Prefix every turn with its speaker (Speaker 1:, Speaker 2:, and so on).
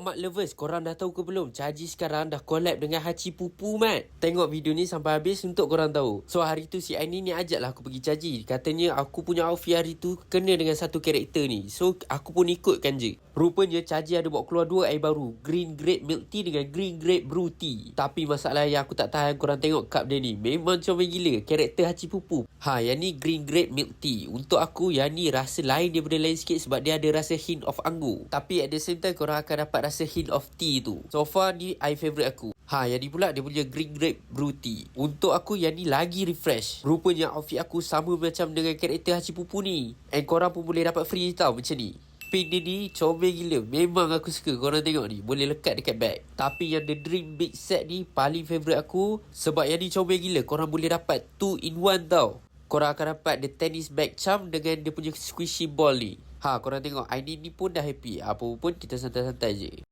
Speaker 1: mak lovers, korang dah tahu ke belum? Caji sekarang dah collab dengan Haji Pupu, mat. Tengok video ni sampai habis untuk korang tahu. So, hari tu si Aini ni ajak lah aku pergi caji. Katanya aku punya outfit hari tu kena dengan satu karakter ni. So, aku pun ikutkan je. Rupanya Caji ada bawa keluar dua air baru. Green Grape Milk Tea dengan Green Grape Brew Tea. Tapi masalah yang aku tak tahan korang tengok cup dia ni. Memang comel gila. Karakter Haji Pupu. Ha, yang ni Green Grape Milk Tea. Untuk aku, yang ni rasa lain daripada lain sikit sebab dia ada rasa hint of anggur. Tapi at the same time, korang akan dapat rasa hint of tea tu. So far, ni I favourite aku. Ha, yang ni pula dia punya Green Grape Brew Tea. Untuk aku, yang ni lagi refresh. Rupanya outfit aku sama macam dengan karakter Haji Pupu ni. And korang pun boleh dapat free tau macam ni. Pin dia ni comel gila. Memang aku suka. Korang tengok ni. Boleh lekat dekat bag. Tapi yang The Dream Big Set ni paling favourite aku. Sebab yang ni comel gila. Korang boleh dapat 2 in 1 tau. Korang akan dapat the tennis bag charm dengan dia punya squishy ball ni. Ha, korang tengok. Aini ni pun dah happy. Apa pun kita santai-santai je.